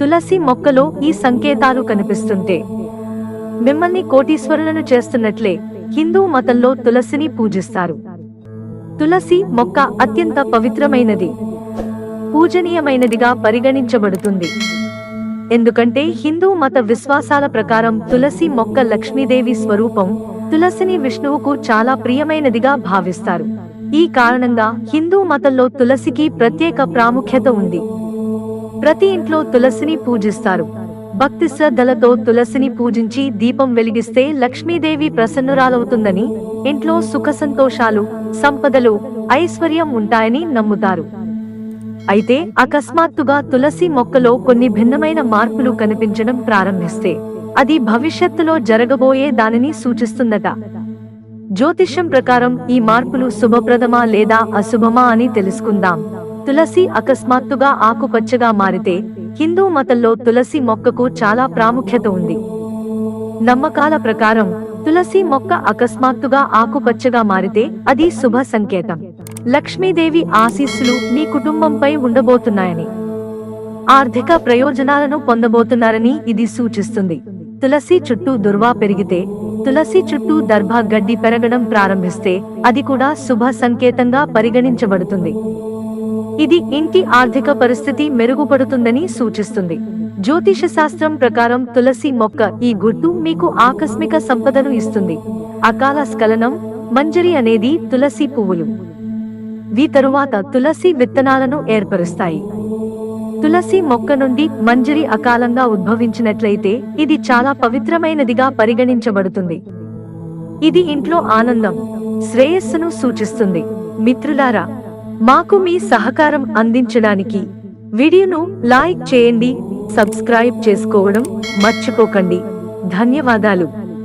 తులసి మొక్కలో ఈ సంకేతాలు కనిపిస్తుంటే. మిమ్మల్ని కోటీశ్వరులను చేస్తున్నట్లే హిందూ మతంలో తులసిని పూజిస్తారు. తులసి మొక్క అత్యంత పవిత్రమైనది. పూజనీయమైనదిగా పరిగణించబడుతుంది. ఎందుకంటే హిందూ మత విశ్వాసాల ప్రకారం తులసి మొక్క లక్ష్మీదేవి స్వరూపం తులసిని విష్ణువుకు చాలా ప్రియమైనదిగా భావిస్తారు. ఈ కారణంగా హిందూ మతంలో తులసికి ప్రత్యేక ప్రాముఖ్యత ఉంది. ప్రతి ఇంట్లో తులసిని పూజిస్తారు. భక్తి శ్రద్ధలతో తులసిని పూజించి దీపం వెలిగిస్తే లక్ష్మీదేవి ప్రసన్నురాలవుతుందని ఇంట్లో సుఖ సంతోషాలు సంపదలు ఐశ్వర్యం ఉంటాయని నమ్ముతారు. అయితే అకస్మాత్తుగా తులసి మొక్కలో కొన్ని భిన్నమైన మార్పులు కనిపించడం ప్రారంభిస్తే అది భవిష్యత్తులో జరగబోయే దానిని సూచిస్తుందట. జ్యోతిష్యం ప్రకారం ఈ మార్పులు శుభప్రదమా లేదా అశుభమా అని తెలుసుకుందాం. తులసి అకస్మాత్తుగా ఆకుపచ్చగా మారితే హిందూ మతంలో తులసి మొక్కకు చాలా ప్రాముఖ్యత ఉంది. నమ్మకాల ప్రకారం తులసి మొక్క అకస్మాత్తుగా ఆకుపచ్చగా మారితే అది శుభ సంకేతం. లక్ష్మీదేవి ఆశీస్సులు మీ కుటుంబంపై ఉండబోతున్నాయని ఆర్థిక ప్రయోజనాలను పొందబోతున్నారని ఇది సూచిస్తుంది. తులసి చుట్టూ దుర్వా పెరిగితే తులసి చుట్టూ దర్భ గడ్డి పెరగడం ప్రారంభిస్తే అది కూడా శుభ సంకేతంగా పరిగణించబడుతుంది. ఇది ఇంటి ఆర్థిక పరిస్థితి మెరుగుపడుతుందని సూచిస్తుంది. జ్యోతిష శాస్త్రం ప్రకారం తులసి మొక్క ఈ గుర్తు మీకు ఆకస్మిక సంపదను ఇస్తుంది. అకాల స్ఖలనం మంజరి అనేది తులసి పువ్వులు. వీ తరువాత తులసి విత్తనాలను ఏర్పరుస్తాయి. తులసి మొక్క నుండి మంజరి అకాలంగా ఉద్భవించినట్లయితే ఇది చాలా పవిత్రమైనదిగా పరిగణించబడుతుంది. ఇది ఇంట్లో ఆనందం శ్రేయస్సును సూచిస్తుంది. మిత్రులారా మాకు మీ సహకారం అందించడానికి వీడియోను లైక్ చేయండి సబ్స్క్రైబ్ చేసుకోవడం మర్చిపోకండి. ధన్యవాదాలు.